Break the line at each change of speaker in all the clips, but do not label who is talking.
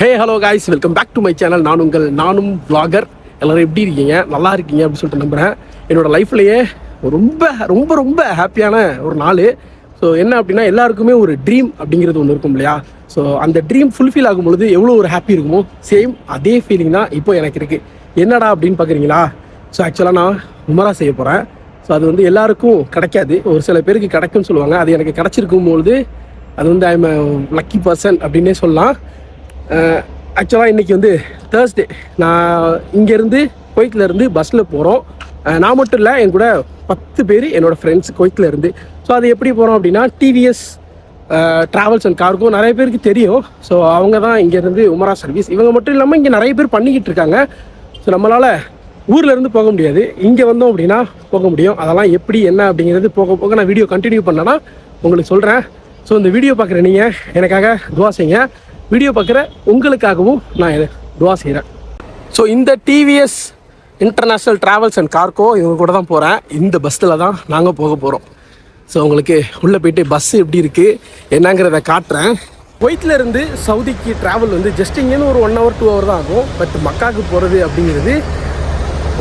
Hey hello guys welcome back to my channel நான் உங்கள் நானும் vlogger. எல்லோரும் எப்படி இருக்கீங்க? நல்லா இருக்கீங்க அப்படின்னு சொல்லிட்டு நம்புகிறேன் என்னோட லைஃப்லேயே ரொம்ப ரொம்ப ரொம்ப ஹாப்பியான ஒரு நாள். ஸோ என்ன அப்படின்னா எல்லாருக்குமே ஒரு ட்ரீம் அப்படிங்கிறது ஒன்று இருக்கும் இல்லையா? ஸோ அந்த ட்ரீம் ஃபுல்ஃபில் ஆகும் பொழுது எவ்வளோ ஒரு ஹாப்பி இருக்குமோ சேம் அதே ஃபீலிங் தான் இப்போ எனக்கு இருக்குது என்னடா அப்படின்னு பார்க்குறீங்களா ஸோ ஆக்சுவலாக நான் உமரா செய்ய போகிறேன் ஸோ அது வந்து எல்லாருக்கும் கிடைக்காது. ஒரு சில பேருக்கு கிடைக்கும்னு சொல்லுவாங்க. அது எனக்கு கிடச்சிருக்கும் பொழுது அது வந்து ஐம் லக்கி பர்சன் அப்படின்னே சொல்லலாம். ஆக்சுவலாக இன்றைக்கி வந்து தேர்ஸ்டே நான் இங்கேருந்து இருந்து பஸ்ஸில் போகிறோம் நான் மட்டும் இல்லை என் கூட பத்து பேர் என்னோடய ஃப்ரெண்ட்ஸ் இருந்து ஸோ அது எப்படி போகிறோம் அப்படின்னா டிவிஎஸ் ட்ராவல்ஸ் அண்ட் கார்கோ நிறைய பேருக்கு தெரியும். ஸோ அவங்க தான் இங்கேருந்து உமரா சர்வீஸ் இவங்க மட்டும் இல்லாமல் இங்கே நிறைய பேர் பண்ணிக்கிட்டு இருக்காங்க. ஸோ நம்மளால் ஊரில் இருந்து போக முடியாது. இங்கே வந்தோம் அப்படின்னா போக முடியும். அதெல்லாம் எப்படி என்ன அப்படிங்கிறது போக போக நான் வீடியோ கண்டினியூ பண்ணேன்னா உங்களுக்கு சொல்கிறேன் ஸோ இந்த வீடியோ பார்க்குற நீங்கள் எனக்காக துவா செய்யுங்க. வீடியோ பார்க்குற உங்களுக்காகவும் நான் இதை துவா செய்கிறேன். ஸோ இந்த TVS international travels and cargo இவங்க கூட தான் போகிறேன் இந்த பஸ்ஸில் தான் நாங்கள் போக போகிறோம் ஸோ உங்களுக்கு உள்ளே போயிட்டு பஸ் எப்படி இருக்குது என்னங்கிறத காட்டுறேன். குவைத்தில் சவுதிக்கு ட்ராவல் வந்து ஜஸ்ட் இங்கேருந்து ஒரு ஒன் ஹவர் டூ ஹவர் தான் ஆகும். பட் மக்காவுக்கு போகிறது அப்படிங்கிறது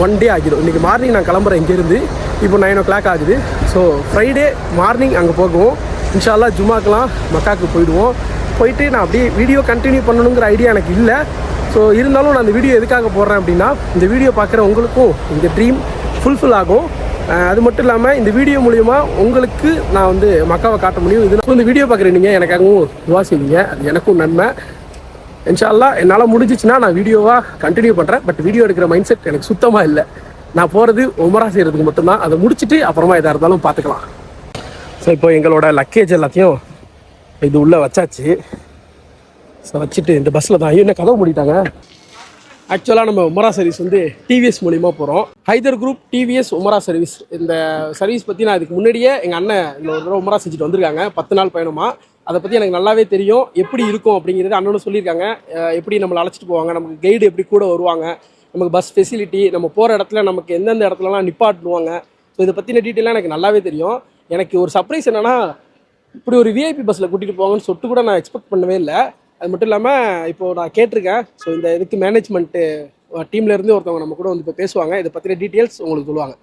ஒன் டே ஆகிடும். இன்றைக்கி மார்னிங் நான் கிளம்புறேன் இங்கேருந்து இப்போ நைன் ஓ கிளாக் ஆகுது. ஸோ ஃப்ரைடே மார்னிங் அங்கே போகுவோம். இன்ஷால்லா ஜுமாக்கெலாம் மக்காவுக்கு போயிடுவோம். போயிட்டு நான் அப்படியே வீடியோ கண்டினியூ பண்ணணுங்கிற ஐடியா எனக்கு இல்லை. ஸோ இருந்தாலும் நான் அந்த வீடியோ எதுக்காக போடுறேன் அப்படின்னா இந்த வீடியோ பார்க்குற உங்களுக்கும் இந்த ட்ரீம் ஃபுல்ஃபில் ஆகும். அது மட்டும் இல்லாமல் இந்த வீடியோ மூலிமா உங்களுக்கு நான் வந்து மக்காவை காட்ட முடியும். இது இந்த வீடியோ பார்க்குற நீங்கள் எனக்காகவும் துவா அது எனக்கும் நன்மை. இன்ஷால்லா என்னால் முடிஞ்சிச்சுன்னா நான் வீடியோவாக கண்டினியூ பண்ணுறேன் பட் வீடியோ எடுக்கிற மைண்ட் செட் எனக்கு சுத்தமாக இல்லை. நான் போகிறது உமரா செய்கிறதுக்கு மட்டும்தான். அதை முடிச்சுட்டு அப்புறமா எதாக இருந்தாலும் பார்த்துக்கலாம். ஸோ இப்போ எங்களோட லக்கேஜ் எல்லாத்தையும் இது உள்ளே வச்சாச்சு. ஸோ வச்சுட்டு இந்த பஸ்ஸில் தான். ஐயோ என்ன கதவு மூடிட்டாங்க? ஆக்சுவலாக நம்ம உமரா சர்வீஸ் வந்து டிவிஎஸ் மூலிமா போகிறோம் ஹைதர் குரூப் டிவிஎஸ் உமரா சர்வீஸ் இந்த சர்வீஸ் பற்றி நான் இதுக்கு முன்னாடியே எங்கள் அண்ணன் இந்த ஒரு தடவை உமரா செஞ்சுட்டு வந்திருக்காங்க. பத்து நாள் பயணமாக அதை பற்றி எனக்கு நல்லாவே தெரியும். எப்படி இருக்கும் அப்படிங்கிறது அண்ணனும் சொல்லியிருக்காங்க. எப்படி நம்மளை அழைச்சிட்டு போவாங்க? நமக்கு கைடு எப்படி கூட வருவாங்க? நமக்கு பஸ் ஃபெசிலிட்டி நம்ம போகிற இடத்துல நமக்கு எந்தெந்த இடத்துலலாம் நிப்பாட்டுவாங்க? ஸோ இதை பற்றின டீட்டெயிலாக எனக்கு நல்லாவே தெரியும். எனக்கு ஒரு சர்ப்ரைஸ் என்னென்னா இப்படி ஒரு விஐபி பஸ்ஸில் கூட்டிகிட்டு போவாங்கன்னு சொல்லிட்டு கூட நான் எக்ஸ்பெக்ட் பண்ணவே இல்லை. அது மட்டும் இல்லாமல் இப்போ நான் கேட்டிருக்கேன். ஸோ இந்த இதுக்கு மேனேஜ்மெண்ட்டு டீம்ல இருந்து ஒருத்தவங்க நம்ம கூட வந்து இப்போ பேசுவாங்க. இதை பற்றின டீட்டெயில்ஸ் உங்களுக்கு சொல்லுவாங்க.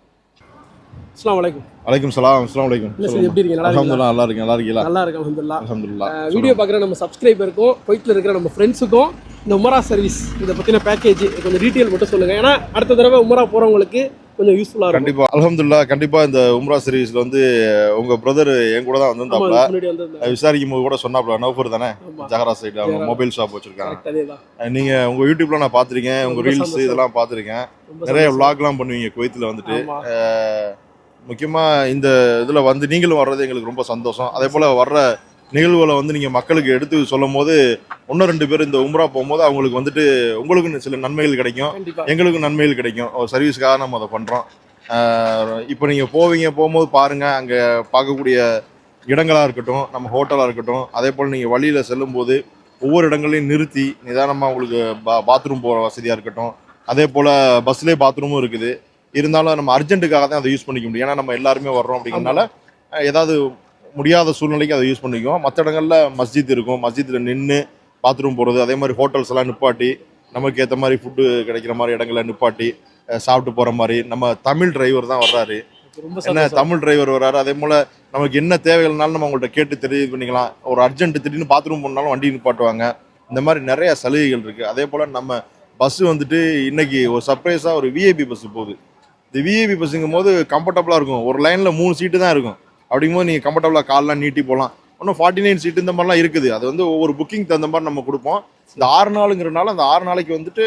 அஸ்லாம் வலைக்கும்
வலைக்கும் சலாம் அஸ்லாம் வலைக்கும்
இல்லை சார் எப்படி இருக்கீங்க? நல்லா இருக்கீங்களா?
நல்லா இருக்கேன் நல்லா இருக்கீங்களா?
நல்லா இருக்கு அல்ஹம்துலில்லாஹ்.
அல்ஹம்துலில்லாஹ்
வீடியோ பார்க்குற நம்ம சப்ஸ்கிரைபருக்கும் குவைத்தில் இருக்கிற நம்ம ஃப்ரெண்ட்ஸுக்கும் இந்த உமரா சர்வீஸ் இதை பற்றின பேக்கேஜ் கொஞ்சம் டீட்டெயில் மட்டும் சொல்லுங்கள் ஏன்னா அடுத்த தடவை உமரா போகிறவங்களுக்கு கொஞ்சம் யூஸ்ஃபுல்லாக இருக்கும்.
கண்டிப்பா அல்ஹம்துலில்லாஹ் கண்டிப்பா இந்த உம்ரா சர்வீஸ்ல வந்து உங்க பிரதர் என் கூட தான்
ஆமா,
வந்திருந்தாப்ல
இதுக்கு முன்னாடி வந்து
விசாரிக்கும் போது கூட சொன்னாப்ல நௌஃபர் தானே. ஜஹரா சைடு அவங்க மொபைல் ஷாப் வச்சிருக்காங்க.
கரெக்ட் அதே தான்
நீங்க உங்க யூடியூப்ல நான் பாத்திருக்கேன் உங்க
ரொம்ப
ரீல்ஸ். இதெல்லாம் பாத்திருக்கேன்
ரொம்ப
நிறைய vlogலாம் பண்ணுவீங்க குவைத்துல வந்துட்டு.
ஆமா.
அஹ், முக்கியமா இந்த இதுல வந்து நீங்களும் வர்றது எங்களுக்கு ரொம்ப சந்தோஷம். அதே போல வர்ற நிகழ்வுகளை வந்து நீங்க மக்களுக்கு எடுத்து சொல்லும் போது ஒன்று ரெண்டு பேர் இந்த உம்ரா போகும்போது அவங்களுக்கு வந்துட்டு உங்களுக்கு சில நன்மைகள் கிடைக்கும். எங்களுக்கும் நன்மைகள் கிடைக்கும். சர்வீஸ்க்காக நம்ம அதை பண்ணுறோம் இப்போ நீங்கள் போவீங்க போகும்போது பாருங்கள் அங்கே பார்க்கக்கூடிய இடங்களாக இருக்கட்டும் நம்ம ஹோட்டலாக இருக்கட்டும் அதே போல் நீங்கள் வழியில் செல்லும்போது ஒவ்வொரு இடங்களையும் நிறுத்தி நிதானமாக உங்களுக்கு பா பாத்ரூம் போகிற வசதியாக இருக்கட்டும். அதே போல் பஸ்லேயே பாத்ரூமும் இருக்குது. இருந்தாலும் நம்ம அர்ஜென்ட்டுக்காக தான் அதை யூஸ் பண்ணிக்க முடியும். ஏன்னா நம்ம எல்லாருமே வர்றோம் அப்படிங்கிறனால ஏதாவது முடியாத சூழ்நிலைக்கு அதை யூஸ் பண்ணிக்குவோம். மற்ற இடங்கள்ல மஸ்ஜித் இருக்கும். மஸ்ஜித்தில் நின்று பாத்ரூம் போகிறது அதே மாதிரி ஹோட்டல்ஸ் எல்லாம் நிப்பாட்டி நமக்கு ஏற்ற மாதிரி ஃபுட்டு கிடைக்கிற மாதிரி இடங்களை நிப்பாட்டி சாப்பிட்டு போகிற மாதிரி. நம்ம தமிழ் டிரைவர் தான் வர்றாரு.
ரொம்ப
என்ன தமிழ் டிரைவர் வர்றாரு? அதே போல் நமக்கு என்ன தேவைகள்னாலும் நம்ம அவங்கள்ட்ட கேட்டு தெரிவு பண்ணிக்கலாம். ஒரு அர்ஜென்ட் திடீர்னு பாத்ரூம் போனாலும் வண்டி நிப்பாட்டுவாங்க. இந்த மாதிரி நிறைய சலுகைகள் இருக்குது அதே போல் நம்ம பஸ் வந்துட்டு இன்னைக்கு ஒரு சர்ப்ரைஸாக ஒரு விஐபி பஸ் போகுது. இந்த விஐபி பஸ்ஸுங்கும் போது கம்ஃபர்டபுளாக இருக்கும். ஒரு லைனில் மூணு சீட்டு தான் இருக்கும். அப்படிங்கும்போது நீங்கள் கம்ஃபர்டபுளாக கால்லாம் நீட்டி போகலாம் இன்னும் ஃபார்ட்டி நைன் சீட்டு இந்த மாதிரிலாம் இருக்குது. அது வந்து ஒவ்வொரு புக்கிங் தகுந்த மாதிரி நம்ம கொடுப்போம். இந்த ஆறு நாளுங்கிறனால அந்த ஆறு நாளைக்கு வந்துட்டு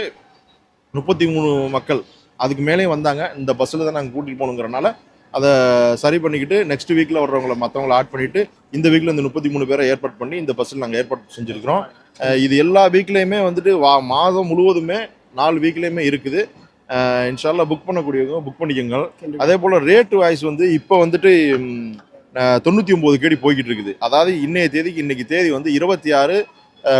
முப்பத்தி மூணு மக்கள் அதுக்கு மேலேயும் வந்தாங்க. இந்த பஸ்ஸில் தான் நாங்கள் கூட்டிகிட்டு போகணுங்கிறனால அதை சரி பண்ணிக்கிட்டு நெக்ஸ்ட் வீக்கில் வர்றவங்கள மற்றவங்கள ஆட் பண்ணிவிட்டு இந்த வீக்கில் இந்த முப்பத்தி மூணு பேரை ஏற்பாடு பண்ணி இந்த பஸ்ஸில் நாங்கள் ஏற்பாடு செஞ்சுருக்கிறோம். இது எல்லா வீக்லேயுமே வந்துட்டு வா மாதம் முழுவதுமே நாலு வீக்லேயுமே இருக்குது. இன்ஷால்லா புக் பண்ணக்கூடியவங்க புக் பண்ணிக்கோங்க. அதே போல் ரேட்டு வாய்ஸ் வந்து இப்போ வந்துட்டு தொண்ணூற்றி ஒம்பது கேடி போய்கிட்டு இருக்குது அதாவது இன்னைய தேதிக்கு இன்னைக்கு தேதி வந்து இருபத்தி ஆறு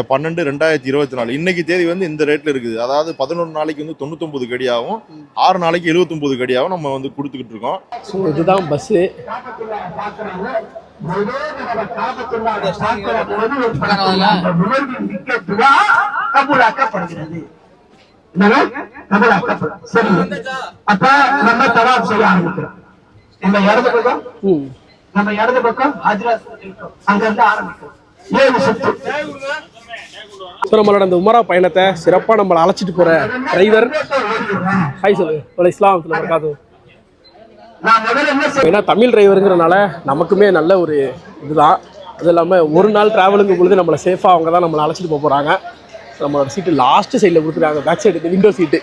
பன்னெண்டு ரெண்டாயிரத்தி இருபத்தி நாலு. இன்னைக்கு தேதி வந்து இந்த ரேட்டில் இருக்குது. அதாவது பதினொன்று நாளைக்கு வந்து தொண்ணூத்தொம்பது கடியாகவும் ஆறு நாளைக்கு எழுபத்தொம்பது கடியாகவும் நம்ம வந்து கொடுத்துக்கிட்டு இருக்கோம்
ஸோ இதுதான் பஸ்ஸு
அப்ப நம்ம தவாப் செய்ய ஆரம்பிக்கிறோம் நம்ம நம்ம இடது பக்கம் அங்க இருந்து ஆரம்பிக்கிறோம் ஏழு சுத்து
ஸோ நம்மளோட அந்த உமரா பயணத்தை சிறப்பாக நம்மளை அழைச்சிட்டு போகிற டிரைவர் ஹாய் சொல்லு வலை இஸ்லாம் ஏன்னா தமிழ் டிரைவருங்கிறனால நமக்குமே நல்ல ஒரு இதுதான். அது இல்லாமல் ஒரு நாள் ட்ராவலுங்கும் பொழுது நம்மளை சேஃபாக அவங்க தான் நம்மளை அழைச்சிட்டு போக போகிறாங்க நம்மளோட சீட்டு லாஸ்ட் சைடில் கொடுத்துருக்காங்க. பேக் சைடு விண்டோ சீட்டு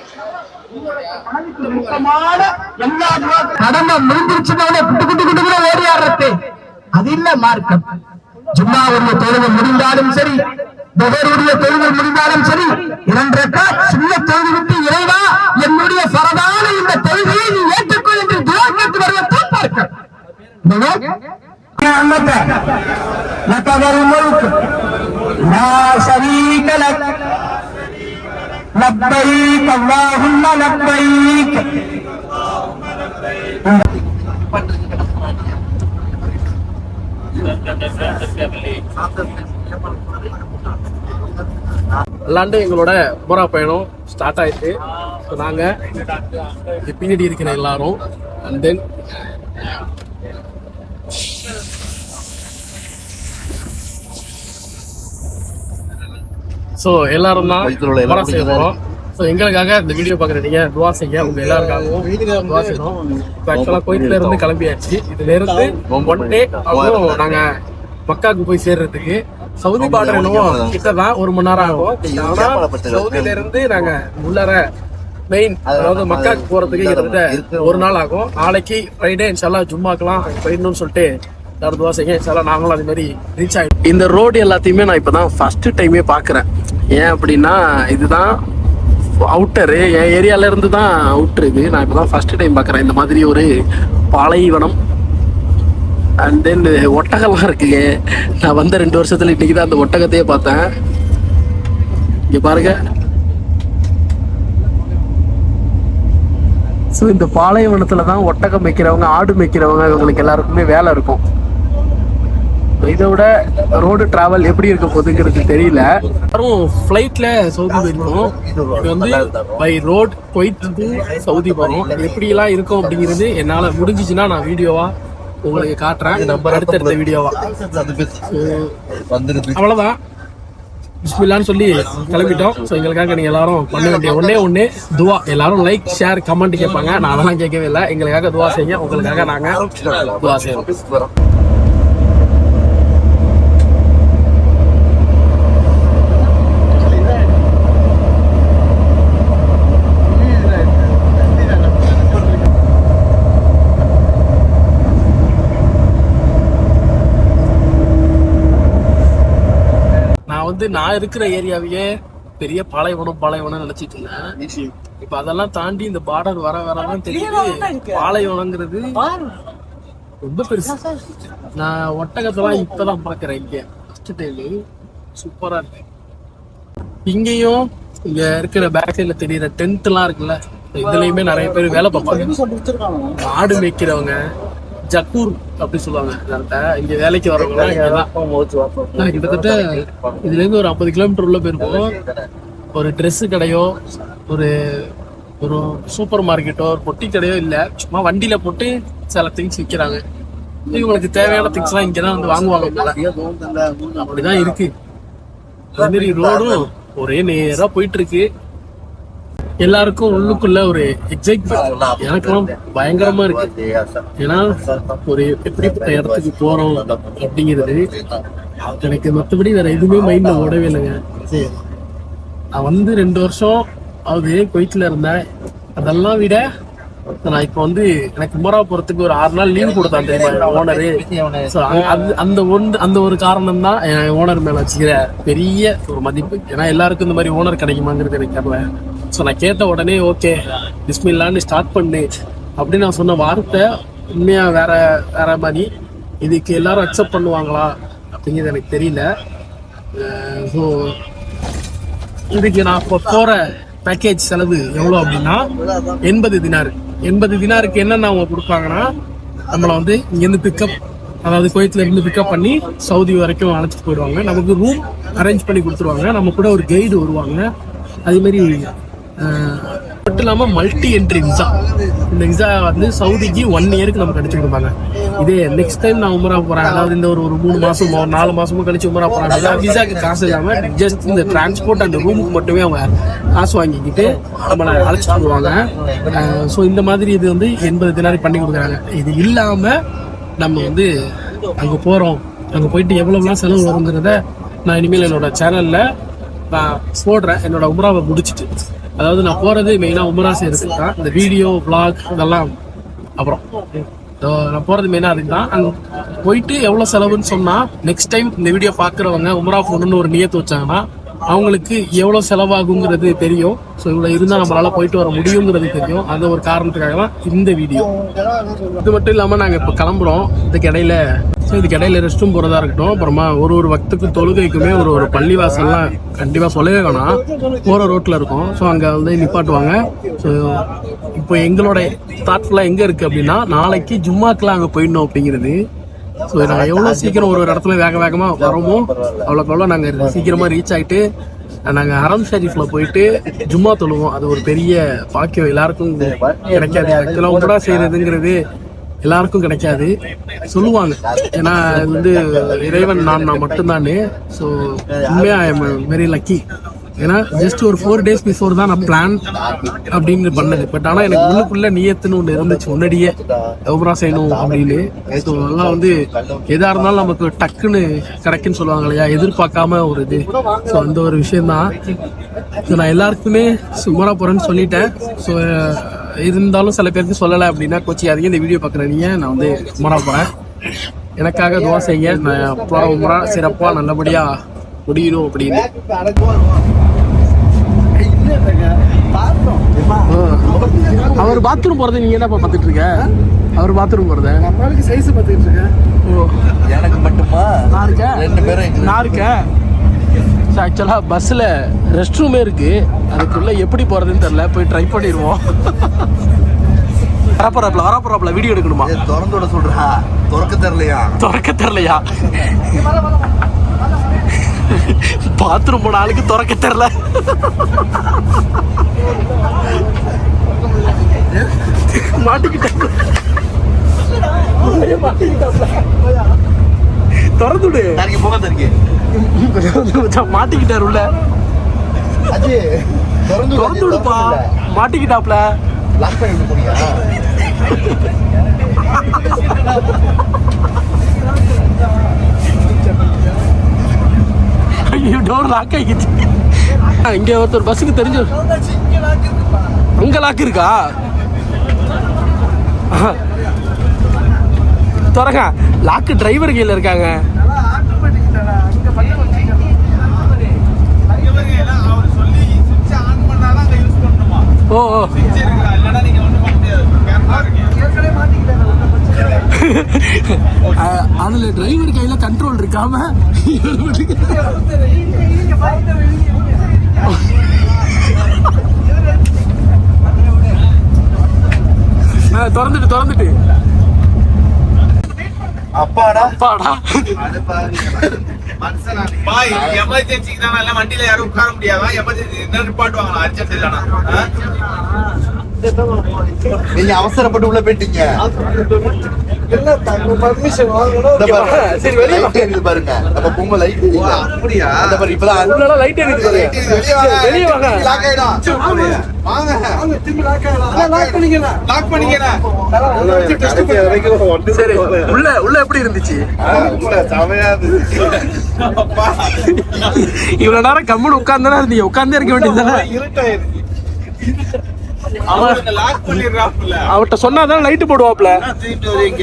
முக்கியமான எல்லா துவாக்கும் கடமை முடிஞ்சிருச்சுன்னா குட்டு குட்டு குட்டு கூட ஓடி ஆடுறது அது இல்ல மார்க்கம் ஜும்மாவுடைய தொழுகை முடிந்தாலும் சரி புகருடைய தொழுகை முடிந்தாலும் சரி இரண்டு ரக்காத் சின்ன தொழுகை விட்டு இறைவா என்னுடைய பரதான இந்த தொழுகையை நீ ஏற்றுக்கொள் என்று துவா கேட்டு வருவதுதான் மார்க்கம் نعمك لك الملك لا شريك لك லப்பைக் அல்லாஹும்ம லப்பைக்.
அல்லாண்டு எங்களோட உமரா பயணம் ஸ்டார்ட் ஆயிட்டு ஸோ நாங்கள் பின்னாடி இருக்கிற எல்லாரும் அண்ட் தென் ஸோ எல்லாரும் தான் உமரா செய்ய போகிறோம் ஸோ எங்களுக்காக இந்த வீடியோ பார்க்குற நீங்கள் துவா செய்ய உங்க எல்லாருக்காகவும் துவா செய்யணும். இப்போ ஆக்சுவலாக கோயில்ல இருந்து கிளம்பியாச்சு. இதுல இருந்து ஒன் டே அப்புறம் நாங்கள் மக்காவுக்கு போய் சேர்றதுக்கு. சவுதி பார்டர் என்னவோ கிட்ட தான். ஒரு மணி நேரம் ஆகும். சவுதியில இருந்து நாங்க உள்ளர மெயின் அதாவது மக்காக்கு போறதுக்கு கிட்டத்தட்ட ஒரு நாள் ஆகும். நாளைக்கு ஃப்ரைடே இன்ஷால்லா ஜும்மாக்கெல்லாம் போயிடணும்னு சொல்லிட்டு நடந்து வாசிங்க சில நாங்களும் அது மாதிரி ரீச் ஆகிடும் இந்த ரோடு எல்லாத்தையுமே நான் இப்போ தான் ஃபஸ்ட்டு டைமே பார்க்குறேன் ஏன் அப்படின்னா இதுதான் அவுட்டரு என் ஏரியால இருந்து தான் அவுட்ரு இது. நான் இப்பதான் ஃபஸ்ட்டு டைம் பார்க்குறேன் இந்த மாதிரி ஒரு பாலைவனம். அண்ட் தென் ஒட்டகம்லாம் இருக்குங்க. நான் வந்த ரெண்டு வருஷத்தில் இன்றைக்கி தான் அந்த ஒட்டகத்தையே பார்த்தேன். இங்கே பாருங்க. ஸோ இந்த பாலைவனத்தில் தான் ஒட்டகம் மேய்க்கிறவங்க ஆடு மேய்க்கிறவங்க இவங்களுக்கு எல்லாருக்குமே வேலை இருக்கும். இதை விட ரோடு டிராவல் எப்படி இருக்க போகுதுங்கிறது தெரியல. யாரும் ஃப்ளைட்ல சவுதி போயிருக்கோம் இது வந்து பை ரோட் போயிட்டு சவுதி போகிறோம் எப்படியெல்லாம் இருக்கும் அப்படிங்கிறது என்னால் முடிஞ்சிச்சுன்னா நான் வீடியோவா உங்களுக்கு காட்டுறேன். நம்ம அடுத்தடுத்த வீடியோவா. அவ்வளோதான் பிஸ்மில்லான்னு சொல்லி கிளம்பிட்டோம். ஸோ எங்களுக்காக நீங்கள் எல்லாரும் பண்ண வேண்டிய ஒண்ணே ஒன்று துவா. எல்லாரும் லைக் ஷேர் கமெண்ட் கேட்பாங்க. நான் அதெல்லாம் கேட்கவே இல்லை. எங்களுக்காக துவா செய்யுங்க. உங்களுக்காக நாங்கள் துவா செய்வோம் நான் வந்து நான் இருக்கிற ஏரியாவையே பெரிய பாலைவனம் பாலைவனம் நினைச்சிட்டு இருந்தேன். இப்ப அதெல்லாம் தாண்டி இந்த பார்டர் வர வரதான் தெரியுது. பாலைவனங்கிறது ரொம்ப பெருசு. நான் ஒட்டகத்தெல்லாம் இப்பதான் பாக்குறேன் இங்க. ஃபர்ஸ்ட் டைம் சூப்பரா இருக்கு. இங்கேயும் இங்க இருக்கிற பேக் சைட்ல தெரியுற டென்ட் எல்லாம் இருக்குல்ல இதுலயுமே நிறைய பேர் வேலை பார்ப்பாங்க. ஆடு மேய்க்கிறவங்க ஜக்கூர் அப்படின்னு சொல்லுவாங்க. இங்க வேலைக்கு வரவங்க கிட்டத்தட்ட இதுல இருந்து ஒரு ஐம்பது கிலோமீட்டர் உள்ள போயிருக்கோம். ஒரு ட்ரெஸ்ஸு கடையோ ஒரு ஒரு சூப்பர் மார்க்கெட்டோ ஒரு பொட்டி கடையோ இல்ல. சும்மா வண்டியில போட்டு சில திங்ஸ் விற்கிறாங்க இவங்களுக்கு தேவையான திங்ஸ் எல்லாம் இங்கதான் வந்து வாங்குவாங்க அப்படிதான் இருக்கு. அதே மாதிரி ரோடும் ஒரே நேரா போயிட்டு இருக்கு. எல்லாருக்கும் உள்ளுக்குள்ள ஒரு எக்ஸைட்மெண்ட் எனக்கெல்லாம் பயங்கரமா இருக்கு. ஏன்னா ஒரு எப்படிப்பட்ட இடத்துக்கு போறோம் அப்படிங்கிறது எனக்கு மற்றபடி வேற எதுவுமே மைண்ட்ல ஓடவே இல்லைங்க. நான் வந்து ரெண்டு வருஷம் ஆகுது குவைத்தில் இருந்தேன். அதெல்லாம் விட நான் இப்போ வந்து எனக்கு உமரா போறதுக்கு ஒரு ஆறு நாள் லீவ் கொடுத்தான் தெரியுமா ஓனரு அது அந்த ஒன்று அந்த ஒரு காரணம் தான் என் ஓனர் மேல வச்சுக்கிற பெரிய ஒரு மதிப்பு. ஏன்னா எல்லாருக்கும் இந்த மாதிரி ஓனர் கிடைக்குமாங்கிறது எனக்கு தெரியல. ஸோ நான் கேட்ட உடனே ஓகே பிஸ்மில்லான்னு ஸ்டார்ட் பண்ணு. அப்படின்னு நான் சொன்ன வார்த்தை உண்மையாக வேற வேற மாதிரி இதுக்கு எல்லாரும் அக்செப்ட் பண்ணுவாங்களா? அப்படிங்கிறது எனக்கு தெரியல. ஸோ இதுக்கு நான் இப்போ போகிற பேக்கேஜ் செலவு எவ்வளோ அப்படின்னா எண்பது தினார். எண்பது தினாருக்கு என்னென்ன அவங்க கொடுப்பாங்கன்னா நம்மளை வந்து இங்கேருந்து பிக்கப் அதாவது கோயத்தில் இருந்து பிக்கப் பண்ணி சவுதி வரைக்கும் அழைச்சிட்டு போயிடுவாங்க. நமக்கு ரூம் அரேஞ்ச் பண்ணி கொடுத்துருவாங்க. நம்ம கூட ஒரு கைடு வருவாங்க. அதேமாரி மட்டும் இல்லாமல் மல்டி என்ட்ரி விசா இந்த விசா வந்து சவுதிக்கு ஒன் இயருக்கு நமக்கு கிடச்சி கொடுப்பாங்க இதே நெக்ஸ்ட் டைம் நான் உமரா போகிறேன் அதாவது இந்த ஒரு ஒரு மூணு மாதமோ ஒரு நாலு மாதமோ கழிச்சு உமரா போறேன். விசாக்கு காசு இல்லாமல் ஜஸ்ட் இந்த டிரான்ஸ்போர்ட் அந்த ரூமுக்கு மட்டுமே அவங்க காசு வாங்கிக்கிட்டு நம்மளை அழைச்சிட்டு வருவாங்க ஸோ இந்த மாதிரி இது வந்து எண்பது தினாரி பண்ணி கொடுக்குறாங்க. இது இல்லாமல் நம்ம வந்து அங்கே போகிறோம் அங்கே போயிட்டு எவ்வளோலாம் செலவு வருங்கிறத நான் இனிமேல் என்னோட சேனலில் நான் போடுறேன். என்னோட உமராவை முடிச்சுட்டு. அதாவது நான் போறது மெயினா உமரா செய்யறதுக்கு தான் இந்த வீடியோ பிளாக் இதெல்லாம் அப்புறம். நான் போறது மெயினா அதுக்கு தான் அங்க போயிட்டு எவ்வளவு செலவுன்னு சொன்னா நெக்ஸ்ட் டைம் இந்த வீடியோ பாக்குறவங்க உமரா போகணும்னு ஒரு நியத்து வச்சாங்கன்னா அவங்களுக்கு எவ்வளோ செலவாகுங்கிறது தெரியும். ஸோ இவ்வளோ இருந்தால் நம்மளால் போயிட்டு வர முடியுங்கிறது தெரியும். அந்த ஒரு காரணத்துக்காக தான் இந்த வீடியோ இது மட்டும் இல்லாமல் நாங்கள் இப்போ கிளம்புறோம். இதுக்கு இடையில ஸோ இதுக்கு இடையில ரெஸ்ட் ரூம் போகிறதா இருக்கட்டும். அப்புறமா ஒரு ஒரு வக்துக்கு தொழுகைக்குமே ஒரு ஒரு பள்ளிவாசல்லாம் கண்டிப்பாக சொல்லவே வேணாம். போகிற ரோட்டில் இருக்கும். ஸோ அங்கே வந்து நிப்பாட்டுவாங்க. ஸோ இப்போ எங்களோட தாட்ஃபுல்லாக எங்கே இருக்குது அப்படின்னா நாளைக்கு ஜும்மாக்கெலாம் அங்கே போயிடணும் அப்படிங்கிறது. ஸோ நாங்கள் எவ்வளோ சீக்கிரம் ஒரு ஒரு இடத்துல வேக வேகமாக வரோமோ அவ்வளோக்கு அவ்வளோ நாங்கள் சீக்கிரமாக ரீச் ஆகிட்டு நாங்கள் ஹரம் ஷரீஃபில் போயிட்டு ஜும்மா தொழுவோம். அது ஒரு பெரிய பாக்கியம். எல்லாருக்கும் கிடைக்காது. ஆக்சுவலாக உடா செய்கிறதுங்கிறது எல்லாருக்கும் கிடைக்காது. சொல்லுவாங்க. ஏன்னா வந்து இறைவன் நான் நான் மட்டும்தானே. ஸோ உண்மையாக ஐ எம் வெரி லக்கி ஏன்னா ஜஸ்ட் ஒரு ஃபோர் டேஸ் பிஃபோர் தான் நான் பிளான் அப்படின்னு பண்ணது. பட் ஆனால் எனக்கு உள்ளுக்குள்ளே நியத்துன்னு ஒன்று இருந்துச்சு. முன்னாடியே எவ்வளோ செய்யணும் அப்படின்னு. ஸோ அதெல்லாம் வந்து எதாக இருந்தாலும் நமக்கு டக்குன்னு கிடைக்குன்னு சொல்லுவாங்க இல்லையா? எதிர்பார்க்காம ஒரு இது. ஸோ அந்த ஒரு விஷயந்தான் ஸோ நான் எல்லாருக்குமே சுமரா போகிறேன்னு சொல்லிட்டேன். ஸோ இருந்தாலும் சில பேருக்கு சொல்லலை அப்படின்னா கோச்சி அதிகம் இந்த வீடியோ பார்க்குற நீங்க நான் வந்து சுமரா போகிறேன் எனக்காக துவா செய்யுங்க. நான் போகிற உமரா சிறப்பாக நல்லபடியாக முடியணும் அப்படின்னு. அவர் பாத்ரூம் போறது நீங்க என்னப்பா பார்த்துட்டு இருக்க? அவர் பாத்ரூம் போறத.
நம்மளுக்கு சைஸ் பார்த்துக்கிட்டு இருக்கேன்.
ஓ.
எனக்கு மட்டுமா?
நான் இருக்கேன்.
ரெண்டு பேரும்
நான் இருக்கேன். ஆக்சுவலாக பஸ்ஸில் ரெஸ்ட் ரூமே இருக்கு. அதுக்குள்ள எப்படி போறதுன்னு தெரியல. போய் ட்ரை பண்ணிடுவோம். வரப்போறாப்ல வரப்போறாப்ல வீடியோ எடுக்கணுமா?
திறந்து விட சொல்றா. திறக்க தெரியலையா?
திறக்க தெரியலையா? பாத்ரூம் போன ஆளுக்கு திறக்க தெரியல மாட்டிக்கிட்டேன் திறந்து விடு
போக தரக்கி
மாட்டிக்கிட்டாரு உள்ள
திறந்து
விடுப்பா. மாட்டிக்கிட்டாப்ல
லாக் பண்ணி விட்டு போறியா?
ஐயோ டோர் லாக் ஆகிடுச்சு. இங்கே ஒருத்தர் பஸ்ஸுக்கு தெரிஞ்சு அங்கே லாக் இருக்கா? ஆஹா. லாக்கு டிரைவர் கையில் இருக்காங்க. ஓ ஓ. அதுல டிரைவர் கையில கண்ட்ரோல் இருக்காம திறந்துட்டு திறந்துட்டு.
அப்பாடா.
அப்பாடா.
பாய் எமர்ஜென்சிக்கு தானே எல்லாம் வண்டியில யாரும் உட்கார முடியாதா? எமர்ஜென்சி என்ன நிப்பாட்டுவாங்களா அர்ஜென்ட் இல்லைனா.
நீங்க அவசரப்பட்டு உள்ள போயிட்டீங்க. பாருங்க. நம்ம பொம்மை லைட்
அப்படியா?
இப்பதான்
லைட்.
வெளியே வாங்க. லாக் ஆயிடும். வாங்க. லாக் பண்ணிக்கிறேன்
சரி உள்ள உள்ள எப்படி இருந்துச்சு? இவ்வளவு நேரம் கம்முன்னு உட்கார்ந்தானே இருந்தீங்க. உட்கார்ந்தே இருக்க வேண்டியதுதானே?
லாக் பண்ணிடுறாப்புல
அவர்கிட்ட சொன்னாதான் லைட் போடுவாப்ல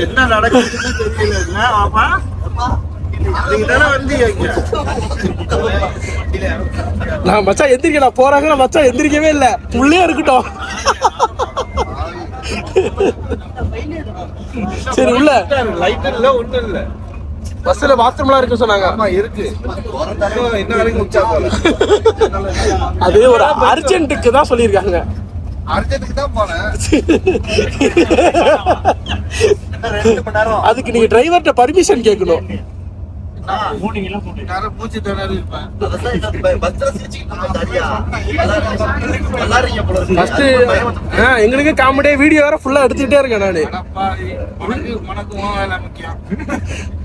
என்ன நடக்குதுன்னு தெரியல. ஆமா.
நான் மச்சான் எந்திரிக்க நான் போறாங்க மச்சான் எந்திரிக்கவே இல்ல. உள்ளே இருக்கட்டும். சரி உள்ள.
லைட் இல்ல ஒண்ணும் இல்ல.
பஸ்ல பாத்ரூம்லாம் இருக்கு சொன்னாங்க.
ஆமா இருக்கு.
அது ஒரு அர்ஜென்ட்டுக்கு தான் சொல்லியிருக்காங்க. அதுக்கு நீங்க டிரைவர்கிட்ட பர்மிஷன் கேட்கணும் எங்களுக்கு காமெடியா வீடியோ வேற ஃபுல்லா எடுத்துக்கிட்டே இருக்கேன் நானு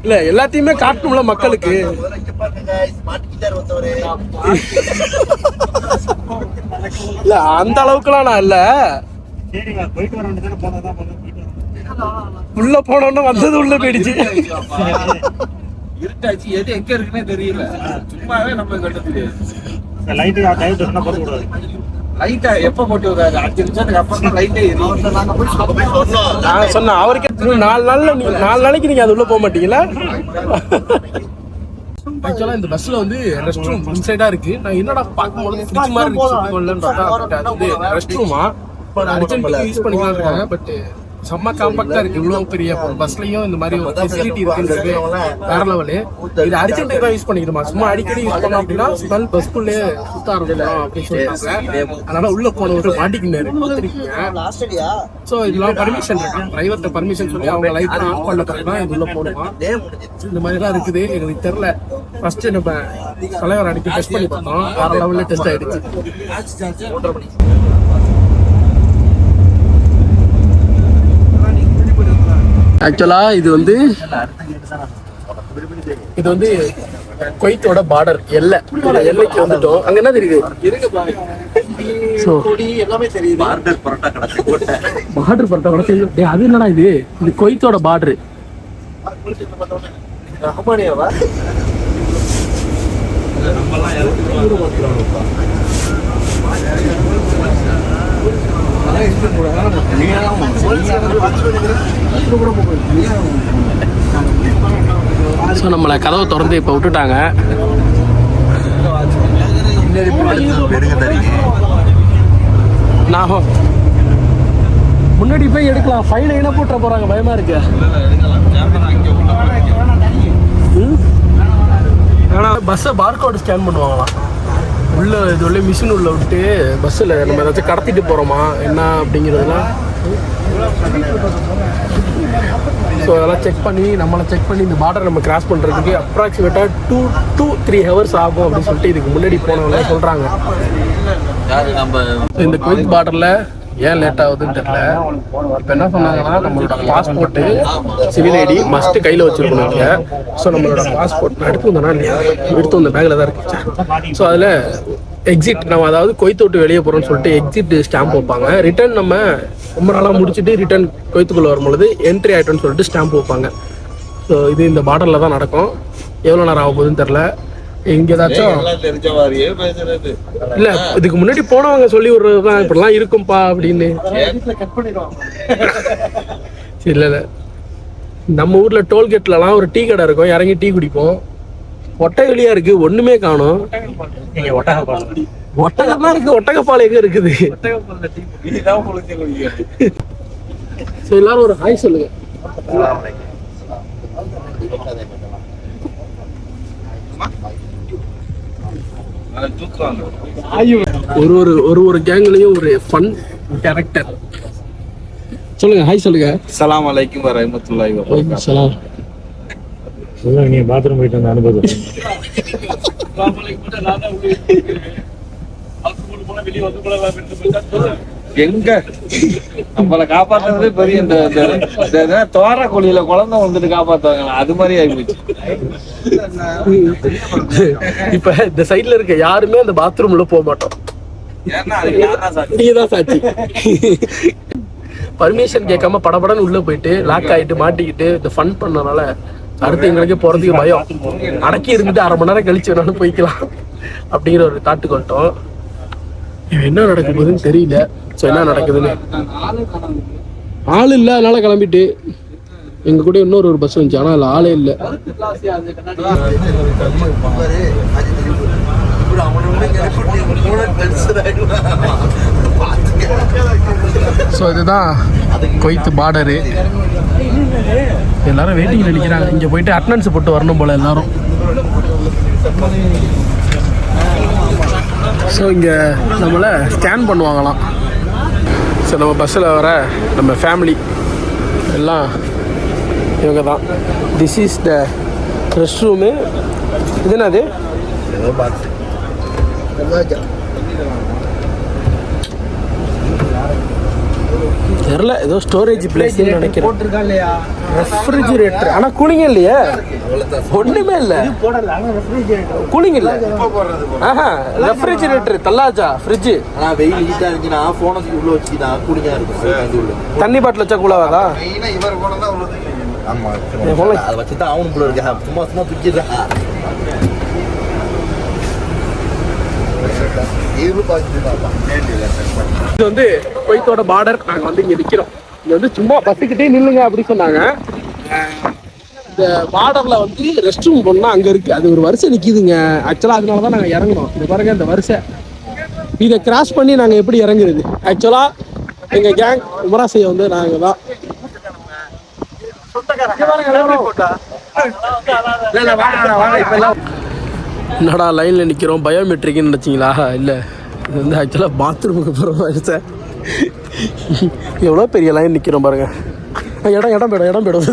இல்ல எல்லாத்தையுமே காட்டணும்ல மக்களுக்கு இல்ல அந்த அளவுக்குலாம் நான் இல்ல. உள்ள போனோன்னு வந்தது உள்ள போயிடுச்சு.
இருட்டாச்சு எது எங்க இருக்குன்னே தெரியல. சும்மாவே நம்ம கட்டது லைட்டா எப்ப போட்டு விடுறாரு அஞ்சு நிமிஷத்துக்கு அப்புறம் தான் லைட்டே.
நான் சொன்னேன் அவருக்கே நாலு நாள்ல நீ நாலு நாளைக்கு நீங்க அது உள்ள போக மாட்டீங்களா? ஆக்சுவலா இந்த பஸ்ல வந்து ரெஸ்ட் ரூம் இன்சைடா இருக்கு. நான் என்னடா பார்க்கும்போது ஃப்ரிட்ஜ் மாதிரி இருந்துச்சு ரெஸ்ட் ரூமா அர்ஜென்ட் யூஸ் பண்ணிக்கலாம் இருக்காங்க பட் செம்ம காம்பாக்டா இருக்கு. இவ்வளவு பெரிய பஸ்லயும் இந்த மாதிரி ஒரு ஃபெசிலிட்டி இருக்குன்றது வேற லெவலு இது அர்ஜென்ட் தான் யூஸ் பண்ணிக்கணுமா? சும்மா அடிக்கடி யூஸ் பண்ணோம் அப்படின்னா ஸ்மெல் பஸ்க்குள்ளே சுத்த ஆரம்பிச்சிடும் அப்படின்னு சொல்லிட்டாங்க. அதனால உள்ள போனவர் மாட்டிக்கினாரு சோ இதெல்லாம் பர்மிஷன் இருக்கு. டிரைவர்கிட்ட பர்மிஷன் சொல்லி அவங்க லைட் ஆஃப் பண்ண இது உள்ள போடுவான் இந்த மாதிரி தான் இருக்குது. எங்களுக்கு தெரியல. ஃபர்ஸ்ட் நம்ம தலைவர் அடிக்க டெஸ்ட் பண்ணி பார்த்தோம். வேற லெவல்ல டெஸ்ட் ஆயிடுச்சு. ஆக்சுவலா இது வந்து இது வந்து குவைத்தோட பார்டர் எல்லை. எல்லைக்கு வந்துட்டோம். அங்க என்ன தெரியுது? பார்டர் பரோட்டா கூட அது என்னடா இது? இது குவைத்தோட பார்டர் ஸோ நம்மளை கதவை திறந்து இப்போ விட்டுட்டாங்க. நான் முன்னாடி போய் எடுக்கலாம். ஃபைன் என்ன போட்டுற போறாங்க? பயமா இருக்கு. ம்? பஸ்ஸை பார்கோடு ஸ்கேன் பண்ணுவாங்களாம். உள்ள இது உள்ள மிஷின் உள்ள விட்டு பஸ்ஸில் நம்ம ஏதாச்சும் கடத்திட்டு போறோமா? என்ன அப்படிங்கிறதெல்லாம்? ஸோ அதெல்லாம் செக் பண்ணி நம்மளை செக் பண்ணி இந்த பார்டர் நம்ம கிராஸ் பண்ணுறதுக்கு அப்ராக்சிமேட்டாக டூ டூ த்ரீ ஹவர்ஸ் ஆகும் அப்படின்னு சொல்லிட்டு இதுக்கு முன்னாடி போனவங்க சொல்கிறாங்க இந்த குவித் பார்டரில் ஏன் லேட் ஆகுதுன்னு தெரியல. இப்போ என்ன சொன்னாங்கன்னா நம்மளோட பாஸ்போர்ட்டு சிவில் ஐடி மஸ்ட்டு கையில் வச்சிருக்கணும் இங்கே. ஸோ நம்மளோட பாஸ்போர்ட் எடுத்து வந்தேனா இல்லையா? எடுத்து வந்த பேக்கில் தான் இருக்கு. ஸோ அதில் எக்ஸிட் நம்ம அதாவது கொய்த்து விட்டு வெளியே போகிறோம்னு சொல்லிட்டு எக்ஸிட் ஸ்டாம்ப் வைப்பாங்க. ரிட்டர்ன் நம்ம ரொம்ப நாளாக முடிச்சுட்டு ரிட்டர்ன் கொய்த்துக்குள்ளே வரும்பொழுது என்ட்ரி ஆகிட்டோம்னு சொல்லிட்டு ஸ்டாம்ப் வைப்பாங்க. ஸோ இது இந்த பார்டரில் தான் நடக்கும். எவ்வளோ நேரம் ஆக போகுதுன்னு தெரில இங்கே ஏதாச்சும்
தெரிஞ்ச மாதிரியே பேசுறது.
இல்ல இதுக்கு முன்னாடி போனவங்க சொல்லி விடுறதுதான் இப்படிலாம் இருக்கும்பா அப்படின்னு. இல்ல இல்ல. நம்ம ஊர்ல டோல்கேட்லலாம் ஒரு டீ கடை இருக்கும் இறங்கி டீ குடிப்போம். ஒட்டை வெளியா இருக்கு ஒண்ணுமே காணும். ஒட்டகம் தான் இருக்கு ஒட்டகப்பால் எங்க இருக்குது? சரி எல்லாரும் ஒரு ஹாய் சொல்லுங்க. ஒரு ஒரு ஒரு ஒரு கேங்லயும் ஒரு ஃபன் கேரக்டர் சொல்லுங்க ஹாய் சொல்லுங்க.
சலாம் அலைக்கும் வரமத்துல்லாஹி வபரகாத்துஹு
சலாம்.
நீ பாத்ரூம் போயிட்டு வந்த அனுபவம்.
எங்க? நம்மள காப்பாத்துறதே பெரிய இந்த தோர கோழியில குழந்தை வந்துட்டு காப்பாத்துவாங்க அது மாதிரி ஆயிப்போச்சு.
இப்ப இந்த சைடுல இருக்க யாருமே அந்த பாத்ரூம்ல போக மாட்டோம். நீங்க தான் சாட்சி. பர்மிஷன் கேட்காம படபடன்னு உள்ள போயிட்டு லாக் ஆயிட்டு மாட்டிக்கிட்டு இந்த ஃபன் பண்ணனால அடுத்து எங்களுக்கே போறதுக்கு பயம். அடக்கி இருந்துட்டு அரை மணி நேரம் கழிச்சு வேணாலும் போய்க்கலாம். அப்படிங்கிற ஒரு தாட்டுக்கு வந்துட்டோம். இவன் என்ன நடக்க போகுதுன்னு தெரியல. ஸோ என்ன நடக்குதுன்னு? ஆள் இல்லை அதனால கிளம்பிட்டு. எங்க கூட இன்னொரு ஒரு பஸ் வந்துச்சு. ஆனால் அதில் ஆளே இல்லை. ஸோ இதுதான் கொய்த்து பார்டரு எல்லாரும் வெயிட்டிங் நிற்கிறாங்க இங்கே போயிட்டு அட்டனன்ஸ் போட்டு வரணும் போல எல்லாரும். ஸோ இங்கே நம்மளை ஸ்கேன் பண்ணுவாங்களாம். ஸோ நம்ம பஸ்ஸில் வர நம்ம ஃபேமிலி எல்லாம் இவங்க தான். This is the rest room இது என்னது? தெரில ஏதோ ஸ்டோரேஜ் பிளேஸ் நினைக்கிறேன். ரெஃப்ரிஜிரேட்டர் ஆனால் கூலிங் இல்லையே. ஒன்றுமே இல்லை. கூலிங் இல்லை ஆஹா ரெஃப்ரிஜிரேட்டர் தல்லாஜா ஃப்ரிட்ஜு
ஆனா வெயில் ஹீட்டா இருந்துச்சுன்னா போனை உள்ள வச்சுக்கிட்டா கூலிங்கா இருக்கும்.
தண்ணி பாட்டில் வச்சா கூலாவாதா
மெயினா இவர் போன தான் உள்ள ஆமா அதை வச்சு தான் அவனும் போல இருக்கா. சும்மா சும்மா தூக்கிடுறா. இது
வந்து குவைத்தோட பார்டர் நாங்கள் வந்து இங்கே நிற்கிறோம் இது வந்து சும்மா பஸ்ஸுக்கிட்டே நில்லுங்க அப்படின்னு சொன்னாங்க. இந்த பார்டரில் வந்து ரெஸ்ட் ரூம் போனால் அங்கே இருக்குது அது ஒரு வரிசை நிற்கிதுங்க ஆக்சுவலாக அதனால தான் நாங்கள் இறங்குனோம். இந்த பாருங்க இந்த வரிசை. இதை கிராஸ் பண்ணி நாங்கள் எப்படி இறங்குறது? ஆக்சுவலாக எங்கள் கேங் உமரா வந்து நாங்கள் தான். என்னடா லைனில் நிற்கிறோம் பயோமெட்ரிக்னு நினச்சிங்களா? இல்லை இது வந்து ஆக்சுவலாக பாத்ரூமுக்கு போகிற வரிசை எவ்வளோ பெரிய லைன் நிற்கிறோம் பாருங்க. ஆ, இடம் இடம் போயிடும் இடம் போயிடும்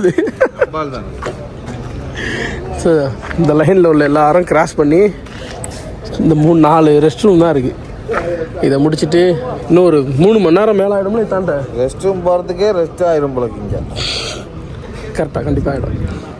ஸோ இந்த லைனில் உள்ள எல்லாரும் கிராஸ் பண்ணி இந்த மூணு நாலு ரெஸ்ட் ரூம் தான் இருக்குது இதை முடிச்சுட்டு இன்னும் ஒரு மூணு மணி நேரம் மேலே ஆகிடும்னு தாண்ட
ரெஸ்ட் ரூம் போறதுக்கே ரெஸ்ட் ஆயிரும் போல இங்க.
கரெக்டாக கண்டிப்பாக ஆகிடும்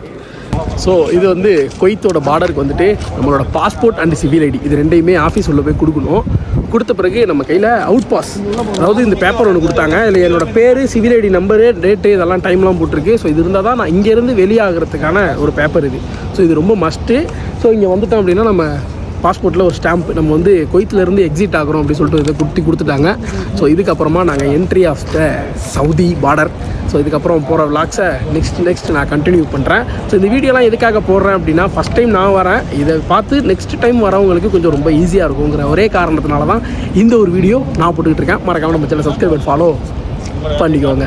ஸோ இது வந்து கொய்த்தோட பார்டருக்கு வந்துட்டு நம்மளோட பாஸ்போர்ட் அண்ட் சிவில் ஐடி இது ரெண்டையுமே ஆஃபீஸ் உள்ள போய் கொடுக்கணும். கொடுத்த பிறகு நம்ம கையில் அவுட் பாஸ் அதாவது இந்த பேப்பர் ஒன்று கொடுத்தாங்க. இதில் என்னோட பேர் சிவில் ஐடி நம்பரு டேட்டு இதெல்லாம் டைம்லாம் போட்டிருக்கு. ஸோ இது இருந்தால் தான் நான் இங்கேருந்து வெளியாகிறதுக்கான ஒரு பேப்பர் இது. ஸோ இது ரொம்ப மஸ்ட்டு ஸோ இங்கே வந்துட்டோம் அப்படின்னா நம்ம பாஸ்போர்ட்டில் ஒரு ஸ்டாம்ப் நம்ம வந்து கொய்த்துலேருந்து எக்ஸிட் ஆகிறோம் அப்படின்னு சொல்லிட்டு இதை குட்டி கொடுத்துட்டாங்க. ஸோ இதுக்கப்புறமா நாங்கள் entry of the Saudi border so இதுக்கப்புறம் போகிற விளாக்ஸை நெக்ஸ்ட் நெக்ஸ்ட் நான் கண்டினியூ பண்ணுறேன் ஸோ இந்த வீடியோலாம் எதுக்காக போடுறேன் அப்படின்னா ஃபஸ்ட் டைம் நான் வரேன். இதை பார்த்து நெக்ஸ்ட் டைம் வரவங்களுக்கு கொஞ்சம் ரொம்ப ஈஸியாக இருக்குங்கிற ஒரே காரணத்தினால தான் இந்த ஒரு வீடியோ நான் போட்டுக்கிட்டு இருக்கேன். மறக்காமல் நம்ம சேனல் சப்ஸ்கிரைப் ஃபாலோ பண்ணிக்கோங்க.